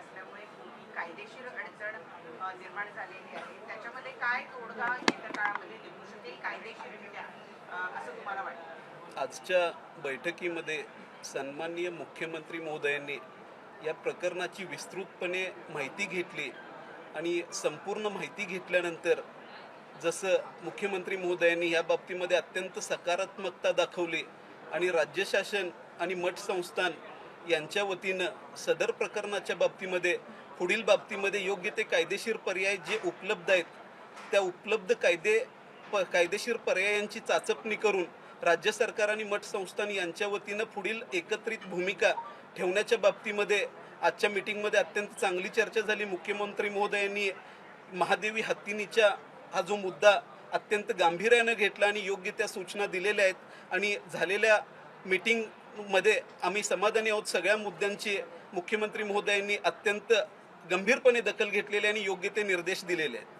असल्यामुळे मोठी कायदेशीर अडचण निर्माण झालेली आहे. त्याच्यामध्ये काय तोडगा येत्या काळामध्ये निघू शकेल? कायदेशीररित्या असं तुम्हाला वाटतं? आजच्या बैठकीमध्ये सन्माननीय मुख्यमंत्री महोदयांनी या प्रकरणाची विस्तृतपणे माहिती घेतली आणि संपूर्ण माहिती घेतल्यानंतर जसं मुख्यमंत्री महोदयांनी या बाबतीमध्ये अत्यंत सकारात्मकता दाखवली आणि राज्य शासन आणि मठ संस्थान यांच्या वतीनं सदर प्रकरणाच्या बाबतीमध्ये पुढील बाबतीमध्ये योग्य ते कायदेशीर पर्याय जे उपलब्ध आहेत त्या उपलब्ध कायदे प कायदेशीर पर्यायांची चाचपणी करून राज्य सरकार आणि मठ संस्थान यांच्या वतीनं पुढील एकत्रित भूमिका ठेवण्याच्या बाबतीमध्ये आजच्या मिटिंगमध्ये अत्यंत चांगली चर्चा झाली. मुख्यमंत्री महोदयांनी महादेवी हत्तीनीच्या हा जो मुद्दा अत्यंत गांभीर्यानं घेतला आणि योग्य त्या सूचना दिलेल्या आहेत. आणि झालेल्या मध्ये आम्ही समाधानी आहोत. सगळ्या मुद्द्यांची मुख्यमंत्री महोदयांनी अत्यंत गंभीरपणे दखल घेतलेली आणि योग्य ते निर्देश दिलेले आहेत.